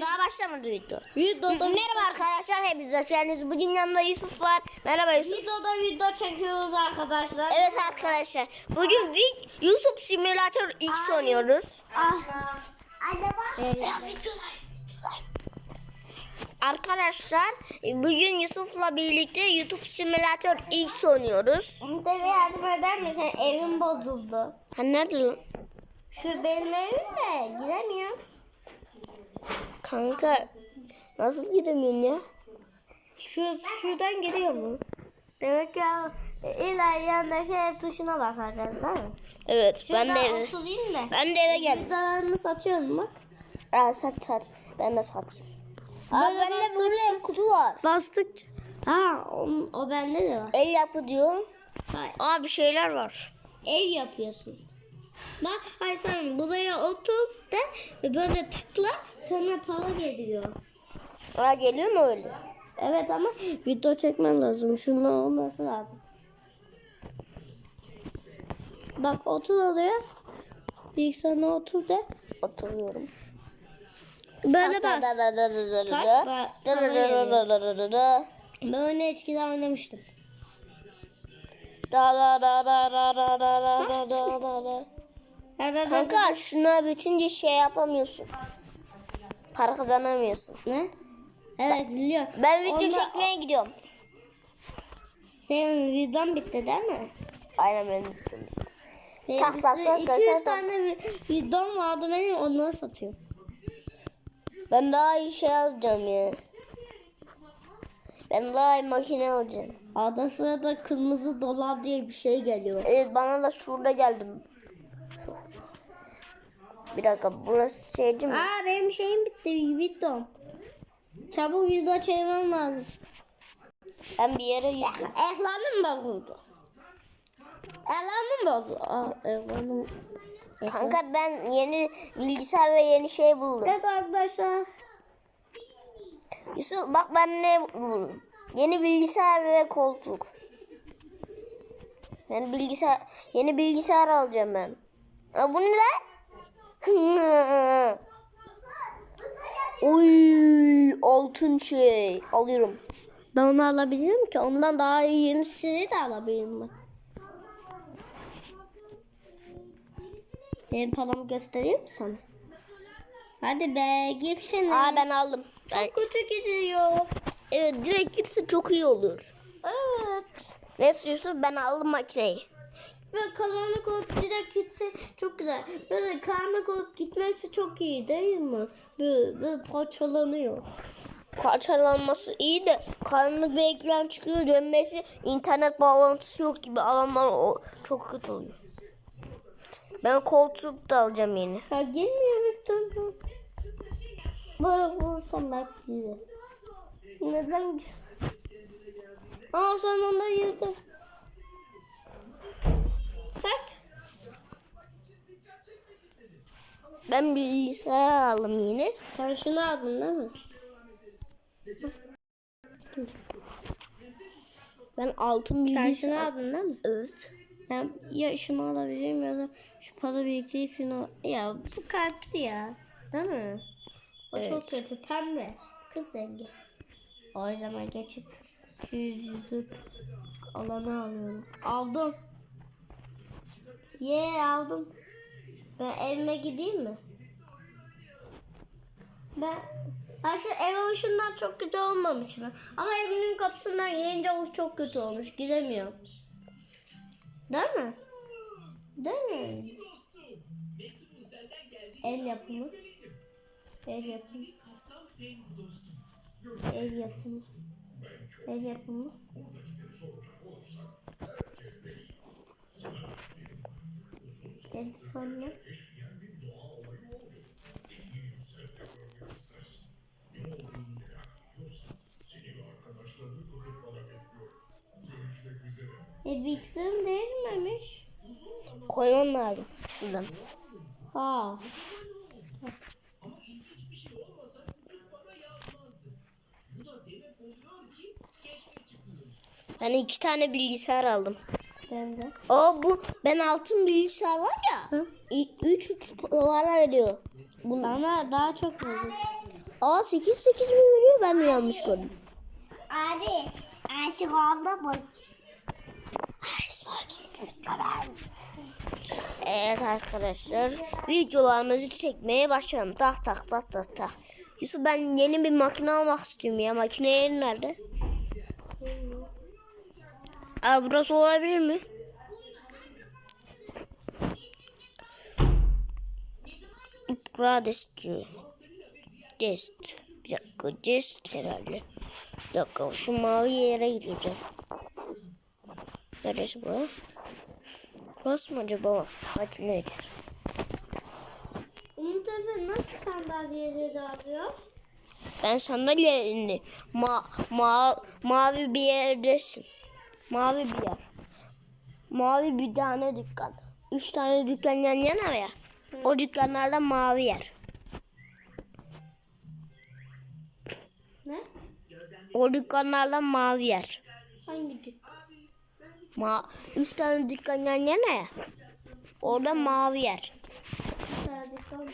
Daha başlamadı video. Videoda, Merhaba arkadaşlar hepiniz hoş geldiniz. Bugün yanımda Yusuf var. Merhaba Yusuf. videoda video çekiyoruz arkadaşlar. Evet arkadaşlar. Bugün vi- Yusuf Simulator X oynuyoruz. Ah. Evet. Arkadaşlar bugün Yusuf'la birlikte YouTube Simulator X oynuyoruz. De bir yardım eder misin? Evim bozuldu. Ha nerede lan? Şu benim evim de giremiyorum. Kanka nasıl gidemiyorsun ya? Şu şuradan giriyor mu? Demek ya illa yanındaki ev tuşuna basacağız değil mi? Evet ben Şuradan de eve, oturayım da. ben de eve geldim. Videolarımı satıyorum bak. Aa, sat sat. Ben de satayım. Aa, Böyle bende böyle kutu var. Bastıkça. Ha o, o bende de var. El yapı diyor. Hayır. Aa bir şeyler var. ev yapıyorsun. Bak hayır sen buraya otur de böyle tıkla sana para geliyor. Aa geliyor mu öyle? Evet ama video çekmen lazım. Şunun olması lazım. Bak otur oraya. Bilgisayarına otur de. Oturuyorum. Böyle bas. da da da da da da Bak, da. bak, Da da sana da geliyor. da da da da da. Ben onu eskiden oynamıştım. Da da da da da da da da da da da. Evet, Kanka şuna bitince şey yapamıyorsun. Para kazanamıyorsun. Ne? Evet biliyorum. Ben video Onda- çekmeye gidiyorum. Senin videon bitti değil mi? Aynen benim bittim. Senin Tak, tak, tak, sürü- tak, 200 tak, tane vi- videom vardı benim onları satıyorum. Ben daha iyi şey alacağım ya. Ben daha iyi makine alacağım. Arada sırada kırmızı dolap diye bir şey geliyor. Evet bana da şurada geldim. Bir dakika burası şey değil mi? Aa benim şeyim bitti videom. Çabuk video çekmem lazım. Ben bir yere gittim. Ekranım bozuldu. Ekranım bozuldu. Aa ekranım. Kanka ben yeni bilgisayar ve yeni şey buldum. Evet arkadaşlar. Yusuf bak ben ne buldum. Yeni bilgisayar ve koltuk. Yani bilgisayar yeni bilgisayar alacağım ben. Aa, bu ne lan? Oy altın şey alıyorum. Ben onu alabilirim ki. Ondan daha iyi yenisini de alabilirim ben. Benim paramı göstereyim mi sana? Hadi be girsene. Aa ben aldım. Ben, Çok kötü gidiyor. evet direkt gitse çok iyi olur. Evet. Neyse Yusuf ben aldım makineyi. Ve karanlık olup direkt gitse çok güzel. Böyle karanlık olup gitmesi çok iyi değil mi? Böyle, böyle parçalanıyor. Parçalanması iyi de karanlık bir ekran çıkıyor dönmesi internet bağlantısı yok gibi alanlar o çok kötü oluyor. Ben koltuk da alacağım yeni. Ha gelmiyor Victor. Böyle vursam belki gider. Neden? Aa sonunda girdi. Bak. Ben bilgisayar aldım yeni. Sen şunu aldın değil mi? Ben altın Sen bilgisayar. şunu aldın değil mi? Evet. Ben ya şunu alabilirim ya da şu para biriktirip şunu... Ya bu kalpli ya. Değil mi? O Evet. çok kötü. Pembe. Kız rengi. O zaman geçip 200'lük alanı alıyorum. Aldım. Ye aldım. Ben evime gideyim mi? Ben şu ev oluşundan çok kötü olmamış mı? Ama evimin kapısından gelince o çok kötü olmuş. Gidemiyorum. Değil mi? Değil mi? El yapımı. El yapımı. El yapımı. El yapımı. El sonra. E Vixen değilmemiş. Koymam lazım şuradan. Ha. Ben iki tane bilgisayar aldım. Aa bu ben altın bilgisayar var ya. Hı? i- Üç üç para veriyor. Bunu Bana daha çok oldu. Aa 8 8 mi veriyor ben mi yanlış gördüm? Abi aşık oldu mu? Evet arkadaşlar videolarımızı çekmeye başlayalım. Tak tak tak tak tak. Yusuf ben yeni bir makine almak istiyorum ya. Makine yeri nerede? Aa burası olabilir mi? Pradesçi. Dest. Bir dakika dest herhalde. Bir dakika şu mavi yere gireceğim. Neresi bu? Burası mı acaba? Hadi nedir? Umut Efe nasıl sandalyeleri alıyor? Ben sandalyenin ma ma mavi bir yerdesin. Mavi bir yer. Mavi bir tane dükkan. Üç tane dükkan yan yana ya. O dükkanlarda mavi yer. Ne? O dükkanlarda mavi yer. Hangi dükkan? Ma üç tane dükkan yan yana ya. Orada mavi yer. Güzel dükkan.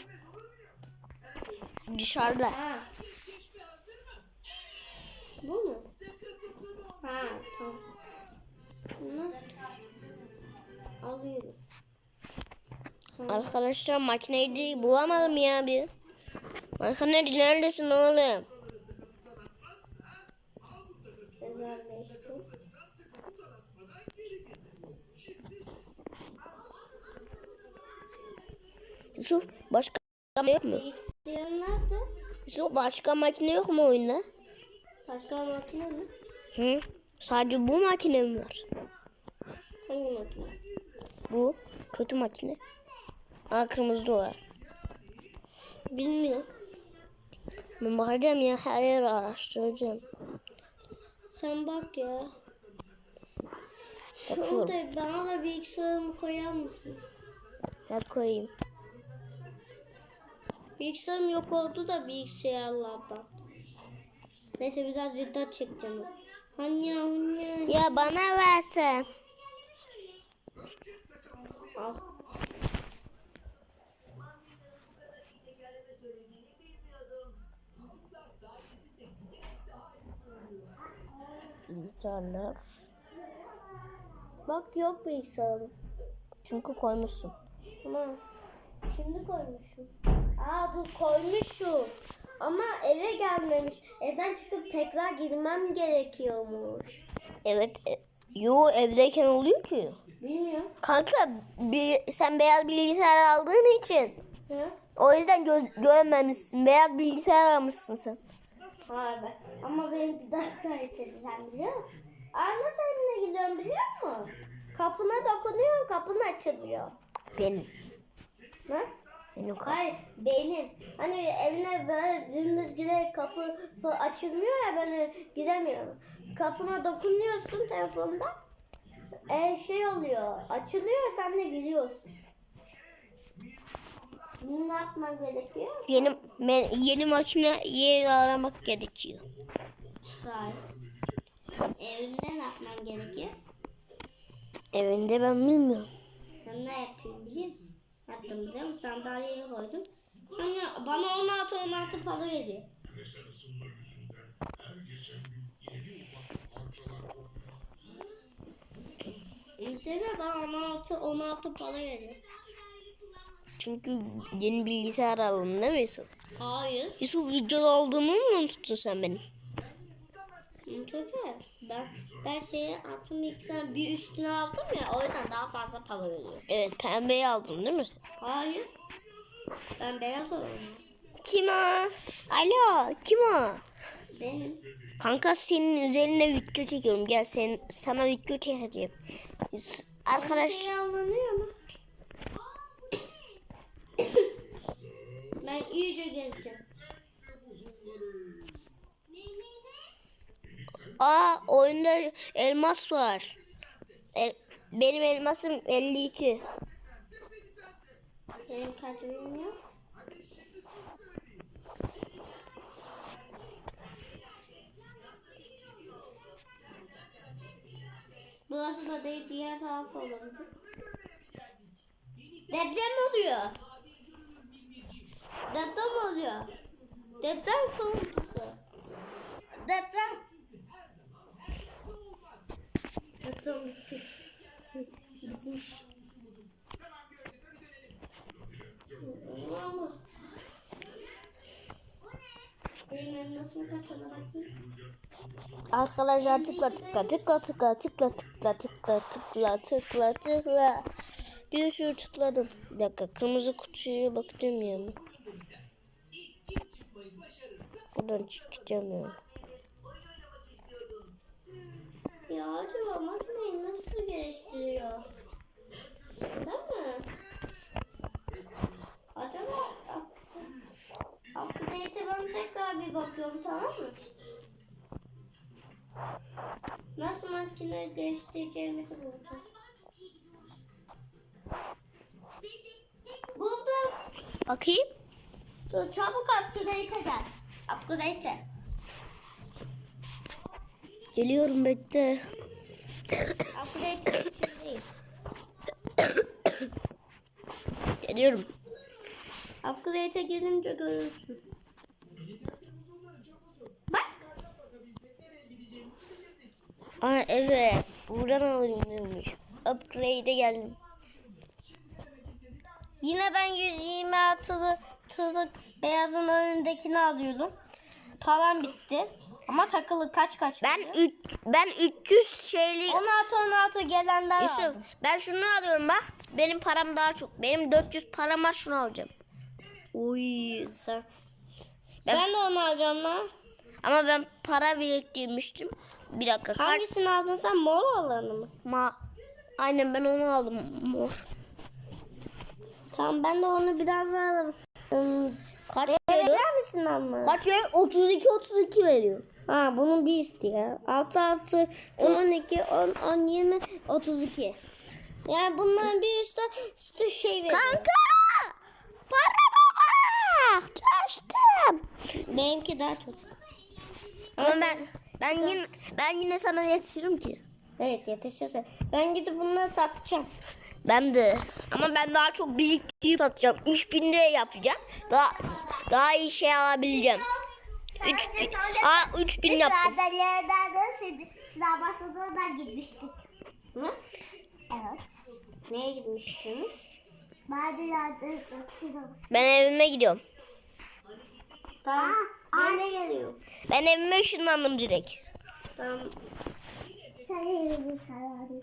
Dışarıda. Ha. Bu mu? Ha tamam. Bunu alıyorum. Arkadaşlar makineyi bulamadım ya bir. Makine neredesin oğlum? Yusuf başka yok mu? Yusuf başka makine yok mu oyunda? Başka makine mi? Hı? Sadece bu makine mi var? Hangi makine? Bu kötü makine. Aa kırmızı var. Bilmiyorum. Ben bakacağım ya her yeri araştıracağım. Sen bak ya. Bakıyorum. Orada bana da bilgisayarımı koyar mısın? Gel koyayım. Bilgisayarım yok oldu da bilgisayarlardan. Neyse biraz video çekeceğim. Hanya hanya. Ya bana versen. Al. Bilgisayarlar. Bak yok bilgisayarım. Çünkü koymuşsun. Ama şimdi koymuşum. Aa dur koymuşum. Ama eve gelmemiş. Evden çıkıp tekrar girmem gerekiyormuş. Evet. E, yo evdeyken oluyor ki. Bilmiyorum. Kanka bir, sen beyaz bilgisayar aldığın için. Hı? O yüzden göz, görmemişsin. Beyaz bilgisayar almışsın sen. Be. Ama benimki daha kaliteli sen biliyor musun? Ay nasıl evine gidiyorum biliyor musun? Kapına dokunuyorsun kapın açılıyor. Benim. Ne? Kal- Hayır benim. Hani evine böyle dümdüz giderek kapı açılmıyor ya böyle gidemiyorum. Kapına dokunuyorsun telefonda. E şey oluyor. Açılıyor sen de gidiyorsun. Bunu ne yapman gerekiyor? Yeni me- yeni makine yeri aramak gerekiyor. Hayır. Evinde ne yapman gerekiyor? Evinde ben bilmiyorum. Ben ne yapayım biliyor musun? Yaptım biliyor musun? Sandalyeyi koydum. Hani bana 16 16 para veriyor. Değil mi? Bana 16 16 para veriyor. Çünkü yeni bilgisayar aldım değil mi Yusuf? Hayır. Yusuf videoda olduğumu mu unuttun sen benim? Tabii. Ben ben şeyi altın bilgisayarın bir üstüne aldım ya o yüzden daha fazla para veriyor. Evet pembeyi aldın değil mi sen? Hayır. Ben beyaz olanım. Kim o? Alo kim o? Benim. Kanka senin üzerine video çekiyorum. Gel sen, sana video çekeceğim. Arkadaş Şey ben iyice gezeceğim. Aa oyunda elmas var. El- benim elmasım 52. Benim kaç bilmiyorum. Burası da değil diğer taraf olabilir. Deprem oluyor. Deprem oluyor. Deprem kırıntısı. Deprem. Deprem bitti. Bitmiş. Ama-. Arkadaşlar tıkla tıkla tıkla tıkla tıkla tıkla tıkla tıkla tıkla tıkla. Bir sürü tıkladım. Bir dakika kırmızı kutuya bakacağım ya. Buradan çıkacağım ya. Ya acaba makineyi nasıl geliştiriyor? Değil mi? Acaba update'e ben tekrar bir bakıyorum tamam mı? Nasıl makine geliştireceğimizi bulacağım. Buldum. Bakayım. Dur çabuk update'e gel. Update'e. Geliyorum bekle. Geliyorum. Upgrade'e gelince görürsün. Bak. Aa evet. Buradan alayım diyormuş. Upgrade'e geldim. Yine ben 126'lı tırlık beyazın önündekini alıyordum. Param bitti. Ama takılı kaç kaç Ben üç, ben 300 şeyli 16 16 gelenden Yusuf aldım. ben şunu alıyorum bak. Benim param daha çok. Benim 400 param var şunu alacağım. Uy sen. Ben- Ben, de onu alacağım lan. Ama ben para biriktirmiştim. Bir dakika. Kaç? Hangisini aldın sen? Mor olanı mı? Ma Aynen ben onu aldım. Mor. Tamam ben de onu biraz daha alırım. Hmm, Kaç veriyor? Kaç veriyor? 32 32 veriyor. Ha bunun bir üstü ya. 6 6 12 10 10 20 32. Yani bunların bir üstü üstü şey veriyor. Kanka! Parama bak! Çalıştım. Benimki daha çok. Ama ben ben yine ben yine sana yetişirim ki. Evet yetişirse. Ben gidip bunları satacağım. Ben de. Ama ben daha çok biriktirip satacağım. 3000 de yapacağım. Daha daha iyi şey alabileceğim. 3000 Aa 3000 yaptım. Sadalya'dan da Sinabaşı'na gitmiştik. Hı? Evet. Neye gitmiştiniz? Ben evime gidiyorum. Tamam. Aa, anne geliyor. Ben evime ışınlandım direkt. Tamam. Sen evine ışınlandın.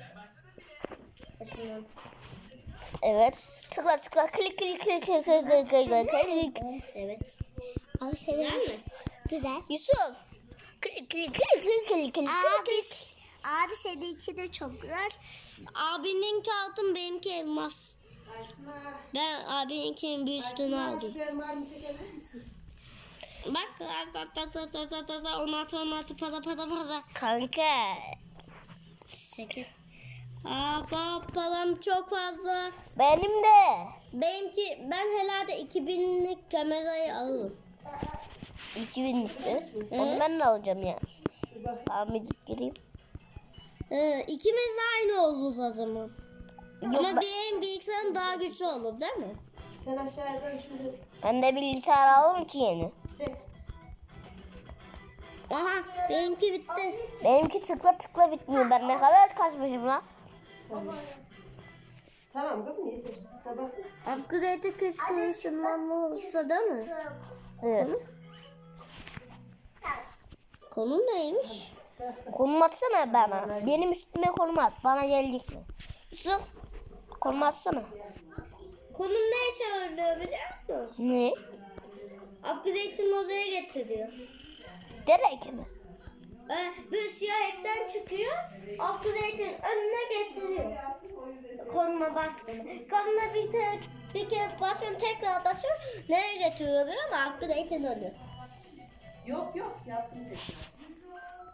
Evet. Tıkla tıkla klik klik klik klik klik klik klik. Evet. Abi sen mi? Güzel. Yusuf. Abi, abi seninki de çok güzel. Abininki altın benimki elmas. Asma, Ben abininkinin bir üstünü Asma aldım. şu fermuarımı çekebilir misin? Bak bak bak bak bak bak bak 16 16 para para para. Kanka. 8. Aa param çok fazla. Benim de. Benimki ben herhalde 2000'lik kamerayı alırım. 2000 lira. Onu ben de alacağım ya. Bir gireyim. Ee, ikimiz de aynı oluruz o zaman. Yok, Ama ben, benim bilgisayarım daha güçlü olur değil mi? Sen aşağıdan şunu ben de bilgisayar aldım ki yeni. çek. Aha benimki bitti. Benimki tıkla tıkla bitmiyor. Ben ne kadar kasmışım lan. Tamam. Tamam kızım yeter. Tamam. Upgrade'e keşke ışınlanma olsa değil mi? Evet. Konu neymiş? Konum atsana bana. Benim üstüme konum at. Bana gelecek mi? Yusuf. Konum atsana. Konum ne işe yarıyor biliyor musun? Ne? Upgrade'in odaya getiriyor. Direkt mi? Ee, bir siyah ekran çıkıyor. Upgrade'in önüne getiriyor. Konuma bastım. Konuma bir, te, bir kere basıyorum tekrar basıyorum. Nereye getiriyor biliyor musun? Upgrade'in önü. Yok yok yaptım tekrar.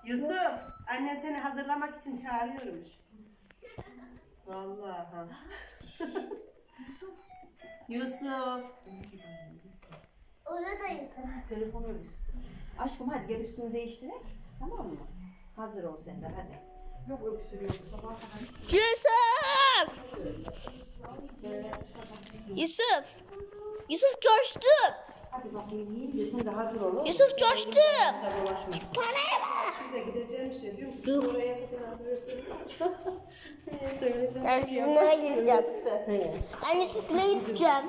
Yusuf, annen seni hazırlamak için çağırıyormuş. Vallahi. ha. Yusuf. Oradayız. Telefonu öyle. Aşkım hadi gel üstünü değiştirek. Tamam mı? Hazır ol sen de hadi. Yok öksürüyor sabah kadar. Yusuf! Yusuf! Yusuf coştu. Hadi bakayım yiyin de sen de hazır olun. Yusuf coştu. Paraya bak. Biz de gideceğim işte diyorum Dur. oraya kadar hazırsın. Söyleyeceğim. Ben sizinle gireceğim. He. Ben Yusuf'la gideceğim.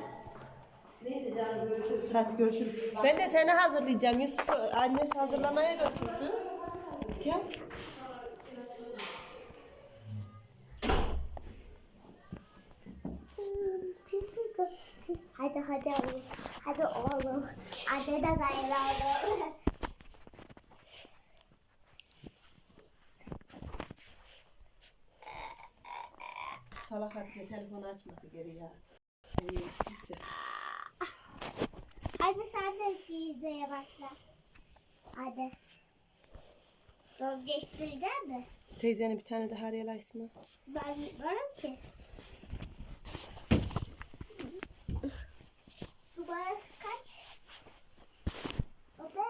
Hadi görüşürüz. Ben de seni hazırlayacağım. Yusuf annesi hazırlamaya götürdü. Gel. Hadi hadi oğlum. Hadi oğlum. Anne de dayanamadı. Salak Hatice telefonu açmadı geri ya. İyi, neyse. Hadi sen de pizzaya başla. Hadi. Dur geçtireceğim mi? Teyzenin bir tane daha arayla ismi. Ben varım ki. Numarası kaç? Baba.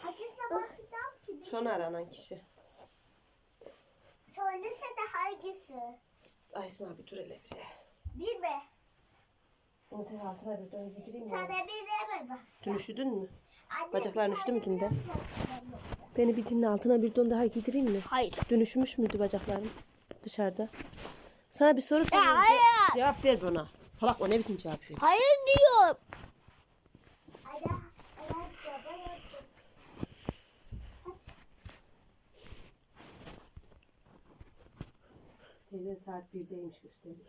Hangisine basacağım ki? Son aranan kişi. Söylesene hangisi? Ay İsmail abi dur hele bir. Bir mi? Tek altına bir dön getireyim Sana mi? bir mi basacağım? Dün üşüdün mü? Anne, Bacakların üşüdü mü dünden? Beni bir dinle altına bir don daha giydireyim mi? Hayır. Dün üşümüş müydü bacaklarım dışarıda? Sana bir soru soruyorum. hayır. Ce- Cevap ver bana. Salak o ne biçim cevap ver? Hayır diyorum. Hadi. Hadi. Hadi. Hadi. Teyze saat 1'deymiş gösteriyor.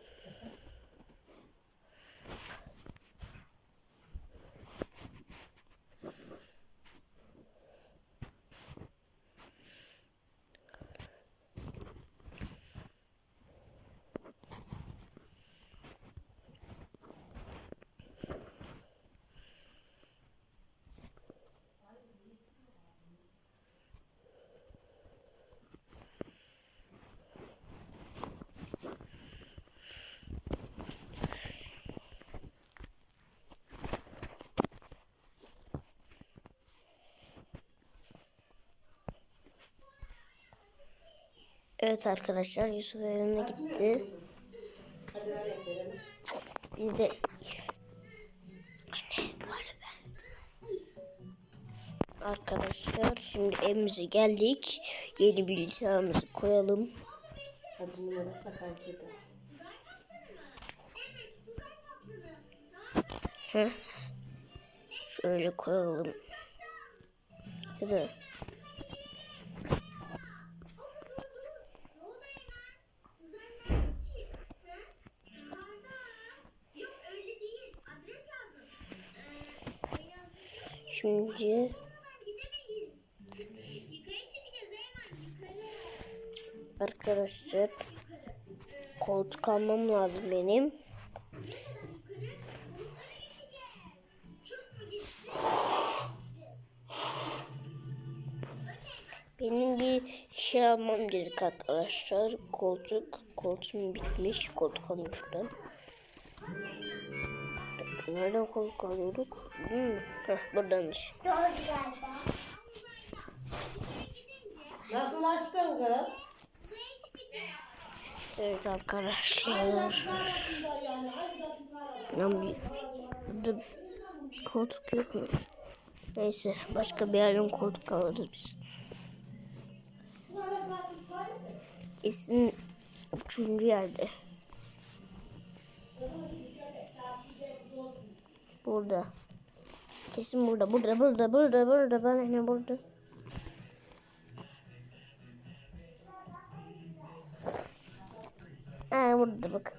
Evet arkadaşlar Yusuf evine gitti. Biz de Anne arada ben. Arkadaşlar şimdi evimize geldik. Yeni bilgisayarımızı koyalım. Hadi numarası kayıtlı. Heh. Şöyle koyalım. Ya da Yok öyle değil. Adres lazım. Yukarı. arkadaşlar koltuk almam lazım benim. Benim bir şey almam gerek arkadaşlar. Koltuk. Koltuğum bitmiş. Koltuk şuradan. Nereden koltuk alıyorduk? Hmm. Heh, buradanmış. Doğru galiba. Nasıl açtın kız? Evet arkadaşlar. Lan bir koltuk yok mu? Neyse başka bir yerden koltuk alırız biz. Kesin üçüncü yerde. Burada. Kesin burada, burada, burada, burada, burada. Ben ne burada? Aa burada bak.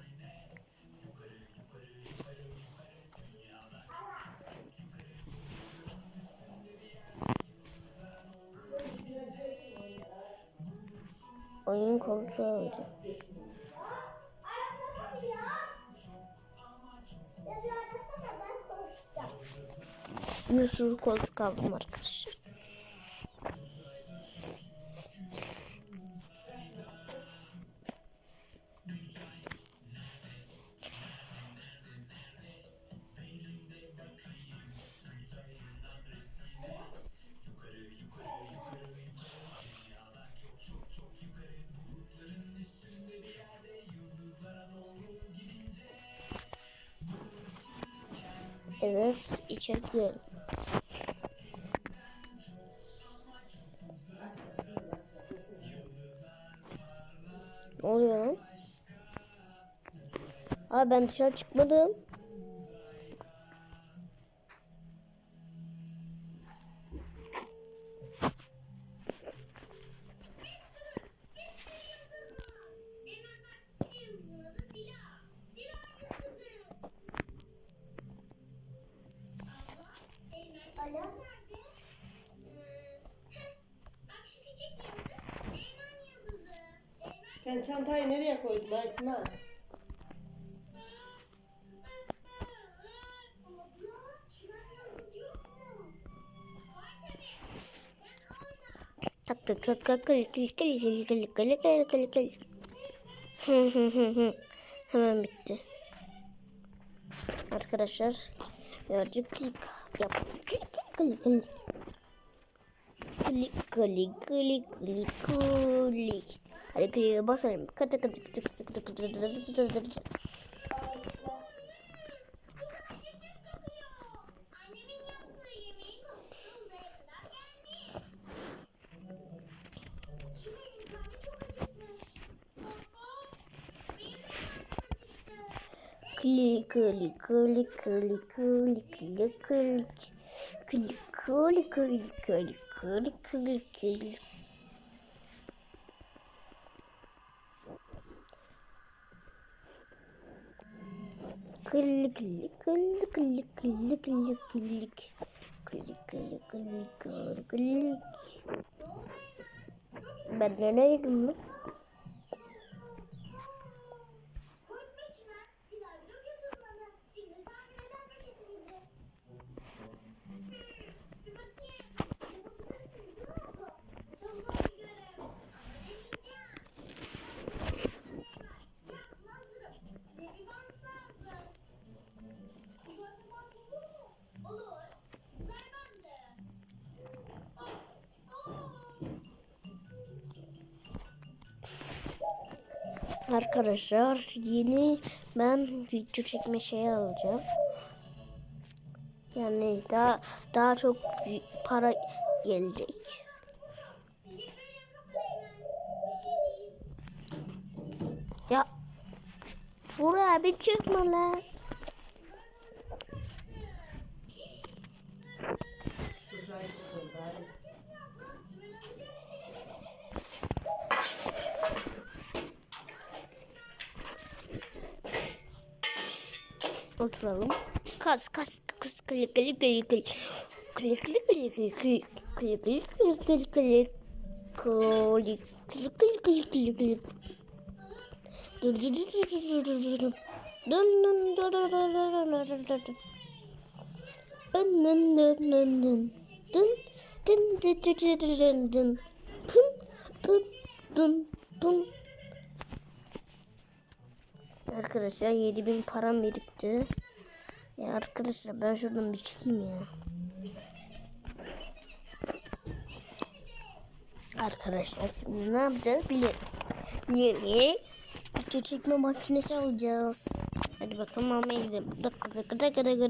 Oyun kontrol alacağım. Bir sürü koltuk aldım arkadaşlar. Evet, içebilirim. Ne oluyor lan? Abi ben dışarı çıkmadım. Çantayı nereye koydum Aysima? Tak tak tak tak klik klik klik klik klik klik klik klik klik. Hemen bitti. Arkadaşlar birazcık klik yap. Klik klik klik klik. Klik klik klik klik klik. Hadi kliğe basalım. Kıtı kıtı kıtı kıtı kıtı kıtı kıtı kıtı kıtı. Klik klik klik klik klik klik klik. Klik klik klik klik klik klik klik. Klik klik klik klik klik klik. Klik klik klik klik klik. Ben nereydim lan? Arkadaşlar yeni ben video çekme şeyi alacağım. Yani daha daha çok para gelecek. Ya buraya bir çıkma lan. Oturalım. Kas kas kas klik klik klik klik. Klik klik klik klik klik. Klik klik klik klik klik. Klik klik klik klik. Dur dur dur dur dur dur dur dur. Dur dur dur dur dur dur dur. Dın dın dın dın dın. Dın dın dın dın dın dın dın dın. Pın pın pın pın. Arkadaşlar 7000 param birikti. Ya arkadaşlar ben şuradan bir çıkayım ya. Arkadaşlar şimdi ne yapacağız bilelim. Yeni video çekme makinesi alacağız. bakalım almaya gidelim. Gıdık gıdık gıdık gıdık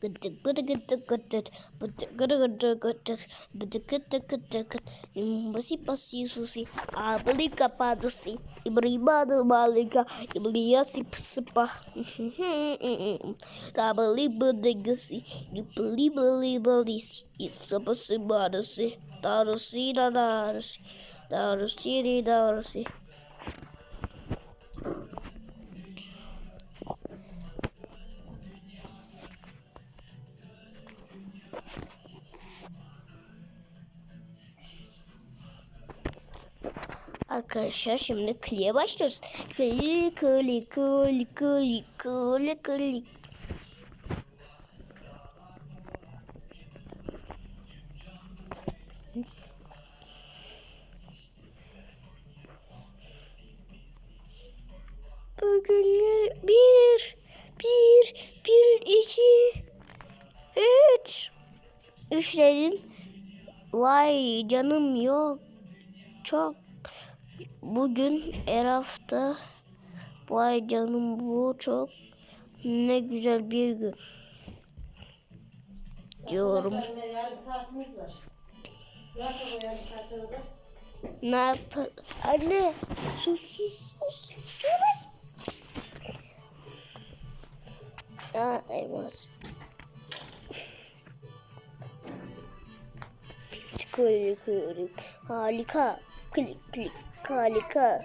gıdık gıdık gıdık gıdık gıdık gıdık gıdık gıdık gıdık gıdık gıdık gıdık gıdık bersih bersih susi abli kapadusi ibribadu balika ibliasi sepah rabali bedegasi dibeli beli beli isapa sebadusi tarusi dan tarusi tarusi tarusi Arkadaşlar şimdi kliye başlıyoruz. Kli kli kli kli kli kli. Canım yok. Çok Bugün Eraf'ta vay canım bu çok ne güzel bir gün. diyorum. Ne yapalım? Anne sus sus sus. Aa elmas. Klik klik harika. Klik klik harika.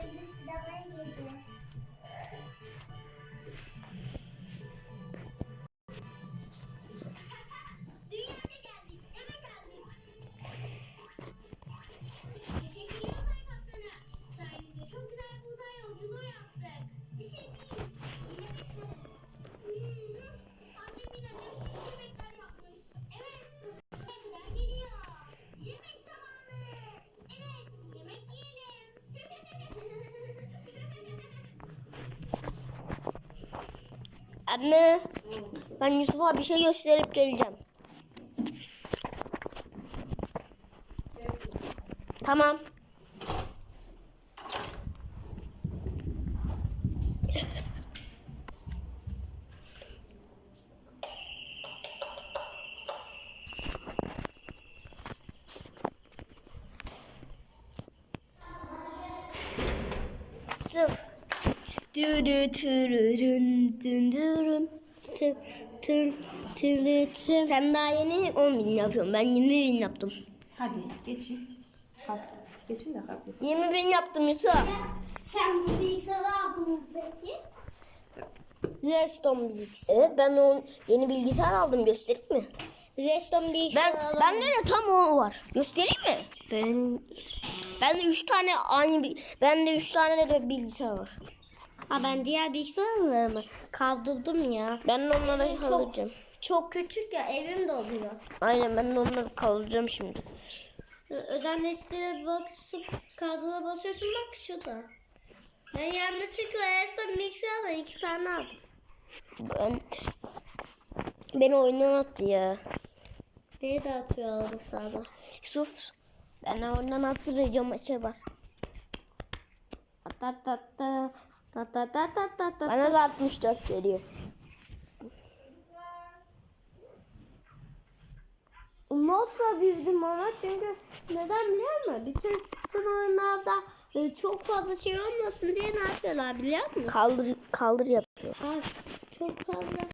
Ben Yusuf'a bir şey gösterip geleceğim. Tamam. Yusuf. Dü dü dü dü dü dü tü tü tü. Sen daha yeni 10 bin yapıyorsun. Ben 20 bin yaptım. Hadi geçin. Kalk. Geçin de kalk. 20 bin yaptım Yusuf. Sen bu bilgisayarı aldın mı peki? Reston bilgisayar. Evet ben o yeni bilgisayar aldım göstereyim mi? Reston bilgisayar Ben bende de tam o var. Göstereyim mi? Ben ben de 3 tane aynı ben de 3 tane de bilgisayar var. Ha ben diğer bilgisayarlarımı kaldırdım ya. Ben de onları Çok- kaldıracağım. Çok küçük ya evim doluyor. Aynen ben de onları kaldıracağım şimdi. Özel listeye basıp kadroya basıyorsun bak şurada. Ben yanlışlıkla Reston bilgisayarla iki tane aldım. Ben beni oyundan attı ya. Beni de atıyor arada sırada. Yusuf ben oyundan attı Recep maça bas. Ta ta ta ta ta ta ta ta ta. Bana da 64 veriyor. Nasıl bildim ama çünkü neden biliyor musun? Bütün, bütün oyunlarda e, çok fazla şey olmasın diye ne yapıyorlar biliyor musun? Kaldır kaldır yapıyor. Ay, çok fazla